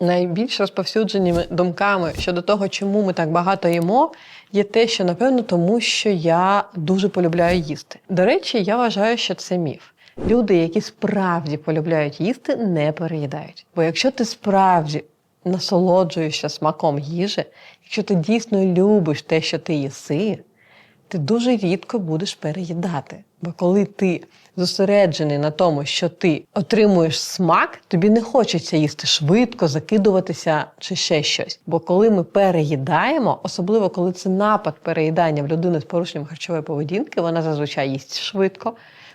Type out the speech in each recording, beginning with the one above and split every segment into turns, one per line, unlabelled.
Найбільш розповсюдженими думками щодо того, чому ми так багато їмо, є те, що напевно тому, що я дуже полюбляю їсти. До речі, я вважаю, що це міф. Люди, які справді полюбляють їсти, не переїдають. Бо якщо ти справді насолоджуєшся смаком їжі, якщо ти дійсно любиш те, що ти їси, ти дуже рідко будеш переїдати. Бо коли ти зосереджений на тому, що ти отримуєш смак, тобі не хочеться їсти швидко, закидуватися чи ще щось. Бо коли ми переїдаємо, особливо коли це напад переїдання в людини з порушенням харчової поведінки, вона зазвичай їсть швидко.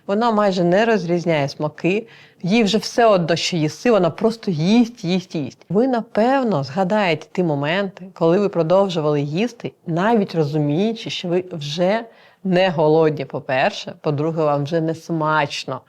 Вона майже не розрізняє смаки, їй вже все одно, що їси, вона просто їсть, їсть, їсть. Ви, напевно, згадаєте ті моменти, коли ви продовжували їсти, навіть розуміючи, що ви вже не голодні, по-перше, по-друге, вам вже не смачно.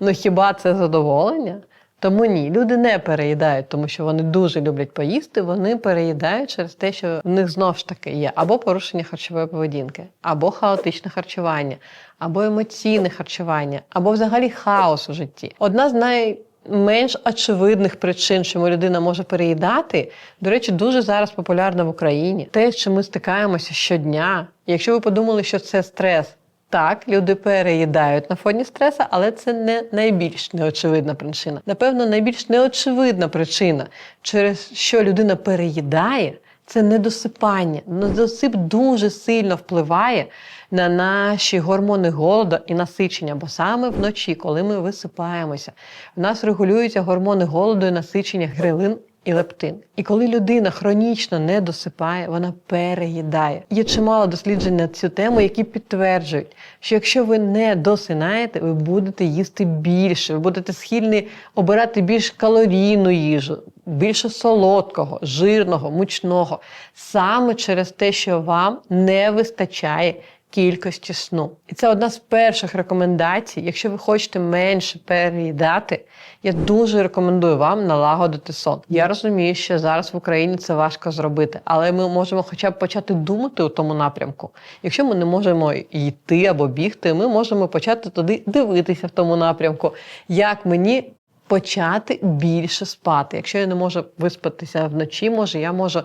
Ну хіба це задоволення? Тому ні, люди не переїдають, тому що вони дуже люблять поїсти. Вони переїдають через те, що в них знов ж таки є або порушення харчової поведінки, або хаотичне харчування, або емоційне харчування, або взагалі хаос у житті. Одна з найменш очевидних причин, чому людина може переїдати, до речі, дуже зараз популярна в Україні. Те, що ми стикаємося щодня. Якщо ви подумали, що це стрес. Так, люди переїдають на фоні стресу, але це не найбільш неочевидна причина. Напевно, найбільш неочевидна причина, через що людина переїдає, це недосипання. Недосип дуже сильно впливає на наші гормони голоду і насичення, бо саме вночі, коли ми висипаємося, в нас регулюються гормони голоду і насичення грилин і лептин. І коли людина хронічно не досипає, вона переїдає. Є чимало досліджень на цю тему, які підтверджують, що якщо ви не досинаєте, ви будете їсти більше, ви будете схильні обирати більш калорійну їжу, більше солодкого, жирного, мучного, саме через те, що вам не вистачає кількості сну. І це одна з перших рекомендацій. Якщо ви хочете менше переїдати, я дуже рекомендую вам налагодити сон. Я розумію, що зараз в Україні це важко зробити, але ми можемо хоча б почати думати у тому напрямку. Якщо ми не можемо йти або бігти, ми можемо почати туди дивитися в тому напрямку, як мені. Почати більше спати. Якщо я не можу виспатися вночі, може я можу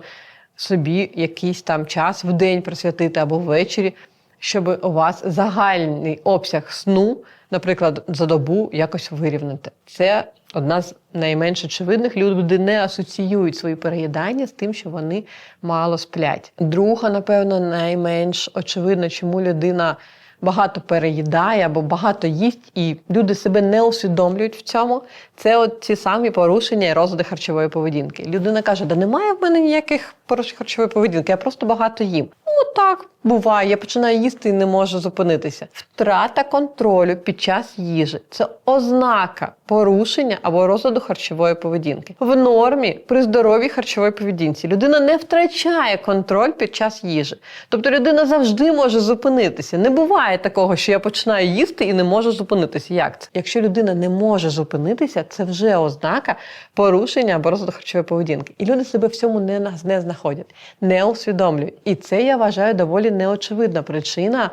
собі якийсь там час в день присвятити або ввечері, щоб у вас загальний обсяг сну, наприклад, за добу якось вирівняти. Це одна з найменш очевидних. Люди не асоціюють свої переїдання з тим, що вони мало сплять. Друга, напевно, найменш очевидно, чому людина. Багато переїдає або багато їсть, і люди себе не усвідомлюють в цьому. Це от ці самі порушення і розлади харчової поведінки. Людина каже: да немає в мене ніяких порушень харчової поведінки, я просто багато їм. Ну так буває, я починаю їсти і не можу зупинитися. Втрата контролю під час їжі це ознака порушення або розладу харчової поведінки. В нормі при здоровій харчовій поведінці людина не втрачає контроль під час їжі. Тобто людина завжди може зупинитися. Не буває такого, що я починаю їсти і не можу зупинитися. Як це? Якщо людина не може зупинитися, це вже ознака порушення або розладу харчової поведінки. І люди себе в цьому не, не знаходять, не усвідомлюють. І це я вважаю доволі неочевидна причина.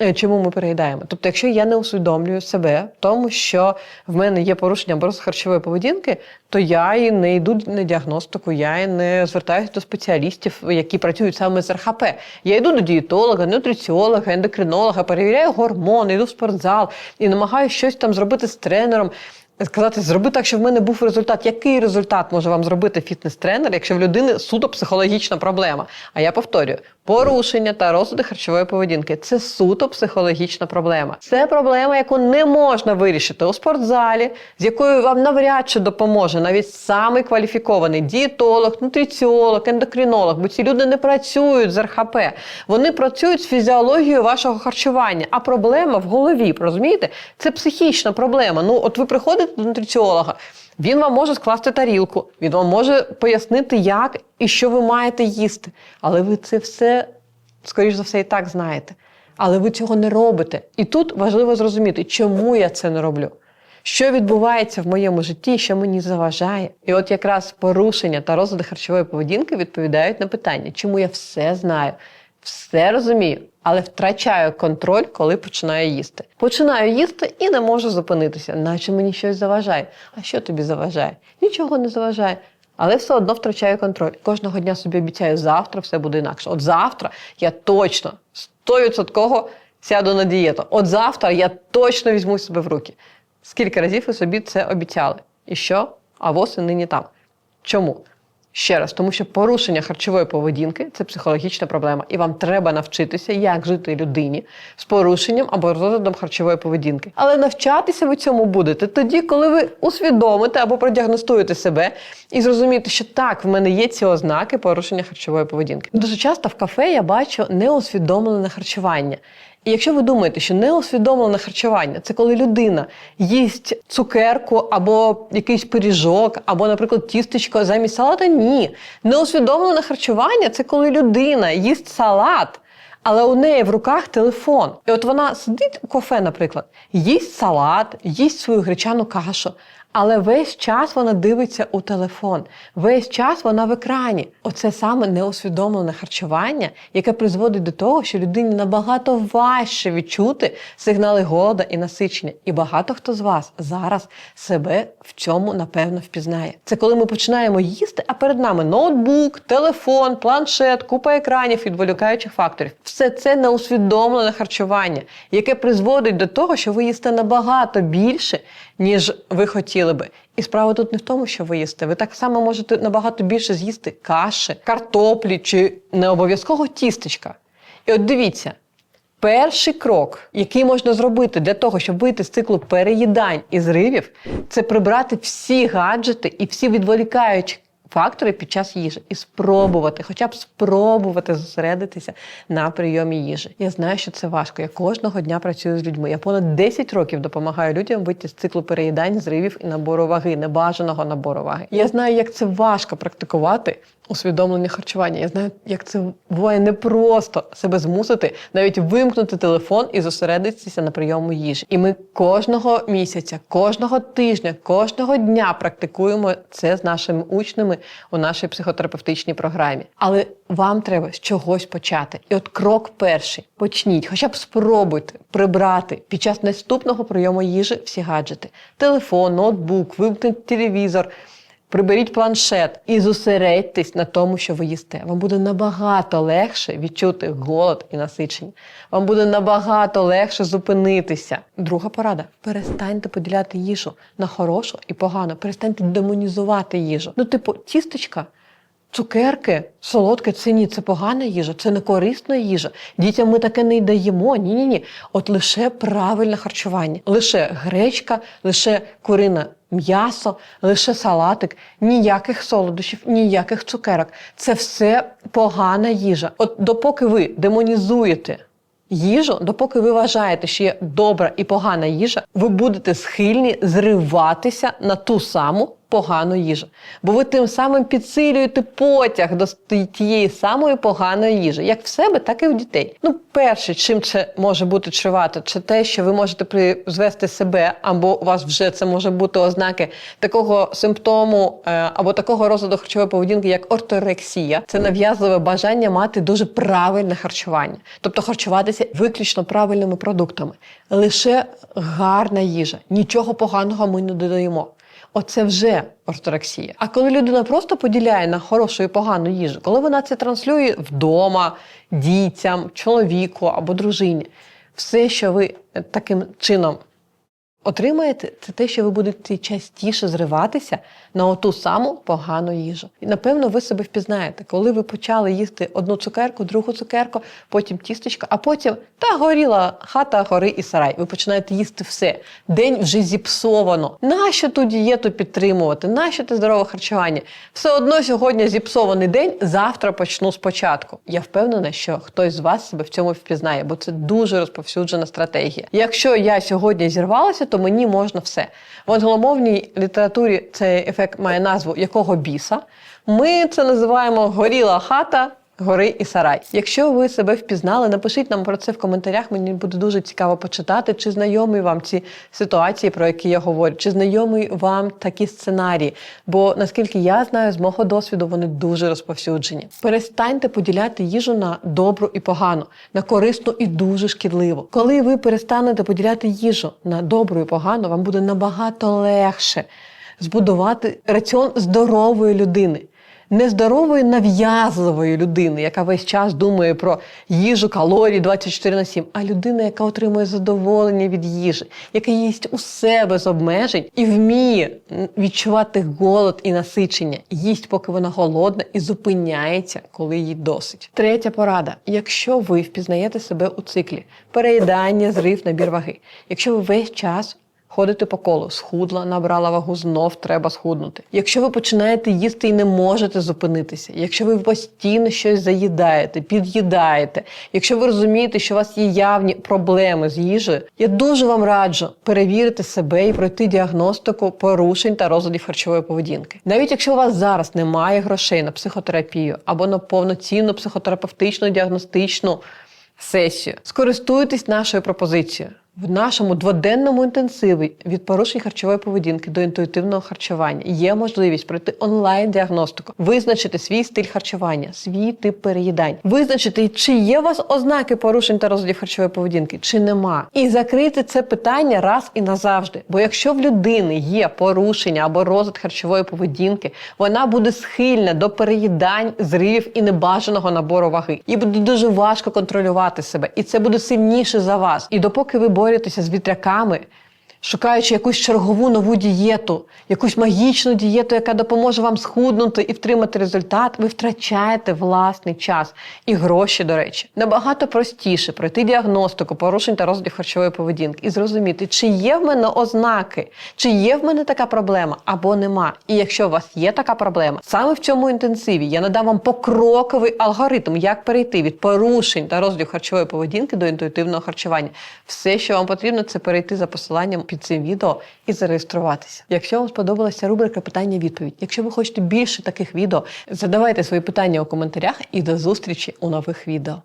Е, Чому ми переїдаємо? Тобто, якщо я не усвідомлюю себе тому, що в мене є порушення або харчової поведінки, то я і не йду на діагностику, я і не звертаюся до спеціалістів, які працюють саме з РХП. Я йду до дієтолога, нутриціолога, ендокринолога, перевіряю гормони, йду в спортзал і намагаюся щось там зробити з тренером. Сказати, зроби так, щоб в мене був результат. Який результат може вам зробити фітнес-тренер, якщо в людини суто психологічна проблема? А я повторюю, порушення та розлади харчової поведінки це суто психологічна проблема. Це проблема, яку не можна вирішити у спортзалі, з якою вам навряд чи допоможе навіть самий кваліфікований дієтолог, нутриціолог, ендокринолог, бо ці люди не працюють з РХП. Вони працюють з фізіологією вашого харчування. А проблема в голові, розумієте? Це психічна проблема. Ну, от ви приходите до нутриціолога. Він вам може скласти тарілку, він вам може пояснити, як і що ви маєте їсти. Але ви це все, скоріш за все, і так знаєте. Але ви цього не робите. І тут важливо зрозуміти, чому я це не роблю. Що відбувається в моєму житті, що мені заважає? І от якраз порушення та розлади харчової поведінки відповідають на питання, чому я все знаю, все розумію, але втрачаю контроль, коли починаю їсти. Починаю їсти і не можу зупинитися, наче мені щось заважає. А що тобі заважає? Нічого не заважає. але все одно втрачаю контроль. Кожного дня собі обіцяю, завтра все буде інакше. От завтра я точно 100% сяду на дієту. От завтра я точно візьму себе в руки. Скільки разів ви собі це обіцяли? І що? А воси нині там. Чому? Ще раз, тому що порушення харчової поведінки це психологічна проблема, і вам треба навчитися, як жити людині з порушенням або розладом харчової поведінки. Але навчатися ви цьому будете тоді, коли ви усвідомите або продіагностуєте себе і зрозумієте, що так, в мене є ці ознаки порушення харчової поведінки. Дуже часто в кафе я бачу неусвідомлене харчування. І якщо ви думаєте, що неусвідомлене харчування це коли людина їсть цукерку або якийсь пиріжок, або, наприклад, тістечко замість салата, ні. Неусвідомлене харчування це коли людина їсть салат. Але у неї в руках телефон. І от вона сидить у кафе, наприклад, їсть салат, їсть свою гречану кашу, але весь час вона дивиться у телефон, весь час вона в екрані. Оце саме неусвідомлене харчування, яке призводить до того, що людині набагато важче відчути сигнали голода і насичення. І багато хто з вас зараз себе в цьому напевно впізнає. Це коли ми починаємо їсти, а перед нами ноутбук, телефон, планшет, купа екранів, відволікаючих факторів. Все це неусвідомлене харчування, яке призводить до того, що ви їсте набагато більше, ніж ви хотіли би. І справа тут не в тому, що ви їсте. Ви так само можете набагато більше з'їсти каші, картоплі чи не обов'язково тістечка. І от дивіться. Перший крок, який можна зробити для того, щоб вийти з циклу переїдань і зривів, це прибрати всі гаджети і всі відволікаючі фактори під час їжі і спробувати, хоча б спробувати зосередитися на прийомі їжі. Я знаю, що це важко. Я кожного дня працюю з людьми. Я понад 10 років допомагаю людям вийти з циклу переїдань, зривів і набору ваги, небажаного набору ваги. Я знаю, як це важко практикувати. Усвідомлення харчування. Я знаю, як це буває непросто себе змусити, навіть вимкнути телефон і зосередитися на прийому їжі. І ми кожного місяця, кожного тижня, кожного дня практикуємо це з нашими учнями у нашій психотерапевтичній програмі. Але вам треба з чогось почати. І от крок перший: почніть, хоча б спробуйте прибрати під час наступного прийому їжі всі гаджети: телефон, ноутбук, вимкніть телевізор. Приберіть планшет і зосередьтесь на тому, що ви їсте. Вам буде набагато легше відчути голод і насичення. Вам буде набагато легше зупинитися. Друга порада: перестаньте поділяти їжу на хорошу і погану. Перестаньте демонізувати їжу. Ну, типу, тістечка. Цукерки, солодке це ні, це погана їжа, це не корисна їжа. Дітям ми таке не даємо. Ні, ні, ні. От лише правильне харчування, лише гречка, лише курина м'ясо, лише салатик, ніяких солодощів, ніяких цукерок. Це все погана їжа. От допоки ви демонізуєте їжу, допоки ви вважаєте, що є добра і погана їжа, ви будете схильні зриватися на ту саму погану їжу. Бо ви тим самим підсилюєте потяг до тієї самої поганої їжі, як в себе, так і в дітей. Ну, перше, чим це може бути чревато, це те, що ви можете призвести себе, або у вас вже це може бути ознаки такого симптому е, або такого розладу харчової поведінки, як орторексія. Це нав'язливе бажання мати дуже правильне харчування, тобто харчуватися виключно правильними продуктами, лише гарна їжа, нічого поганого ми не додаємо. Оце вже орторексія. А коли людина просто поділяє на хорошу і погану їжу, коли вона це транслює вдома, дітям, чоловіку або дружині, все, що ви таким чином отримаєте, це те, що ви будете частіше зриватися на оту саму погану їжу. І напевно ви себе впізнаєте, коли ви почали їсти одну цукерку, другу цукерку, потім тістечко, а потім та горіла хата, гори і сарай. Ви починаєте їсти все. День вже зіпсовано. Нащо ту дієту підтримувати? Нащо те здорове харчування? Все одно сьогодні зіпсований день, завтра почну спочатку. Я впевнена, що хтось з вас себе в цьому впізнає, бо це дуже розповсюджена стратегія. Якщо я сьогодні зірвалася, то мені можна все. В англомовній літературі цей ефект має назву якого біса. Ми це називаємо горіла хата. Гори і сарай. Якщо ви себе впізнали, напишіть нам про це в коментарях. Мені буде дуже цікаво почитати, чи знайомі вам ці ситуації, про які я говорю, чи знайомі вам такі сценарії. Бо наскільки я знаю, з мого досвіду вони дуже розповсюджені. Перестаньте поділяти їжу на добру і погану, на корисну і дуже шкідливу. Коли ви перестанете поділяти їжу на добру і погану, вам буде набагато легше збудувати раціон здорової людини. Нездорової нав'язливої людини, яка весь час думає про їжу, калорії 24 на 7, а людина, яка отримує задоволення від їжі, яка їсть усе без обмежень і вміє відчувати голод і насичення, їсть, поки вона голодна, і зупиняється, коли їй досить. Третя порада: якщо ви впізнаєте себе у циклі переїдання, зрив, набір ваги, якщо ви весь час Ходите по колу, схудла, набрала вагу, знов треба схуднути. Якщо ви починаєте їсти і не можете зупинитися, якщо ви постійно щось заїдаєте, під'їдаєте, якщо ви розумієте, що у вас є явні проблеми з їжею, я дуже вам раджу перевірити себе і пройти діагностику порушень та розладів харчової поведінки. Навіть якщо у вас зараз немає грошей на психотерапію або на повноцінну психотерапевтичну діагностичну сесію, скористуйтесь нашою пропозицією. В нашому дводенному інтенсиві від порушень харчової поведінки до інтуїтивного харчування є можливість пройти онлайн-діагностику, визначити свій стиль харчування, свій тип переїдань, визначити, чи є у вас ознаки порушень та розладів харчової поведінки, чи нема, і закрити це питання раз і назавжди. Бо якщо в людини є порушення або розлад харчової поведінки, вона буде схильна до переїдань, зривів і небажаного набору ваги. Їй буде дуже важко контролювати себе, і це буде сильніше за вас. І допоки ви боретеся з вітряками, шукаючи якусь чергову нову дієту, якусь магічну дієту, яка допоможе вам схуднути і втримати результат, ви втрачаєте власний час і гроші, до речі. Набагато простіше пройти діагностику порушень та розладів харчової поведінки і зрозуміти, чи є в мене ознаки, чи є в мене така проблема або нема. І якщо у вас є така проблема, саме в цьому інтенсиві я надам вам покроковий алгоритм, як перейти від порушень та розладів харчової поведінки до інтуїтивного харчування. Все, що вам потрібно, це перейти за посиланням під цим відео і зареєструватися. Якщо вам сподобалася рубрика питання-відповідь, якщо ви хочете більше таких відео, задавайте свої питання у коментарях і до зустрічі у нових відео.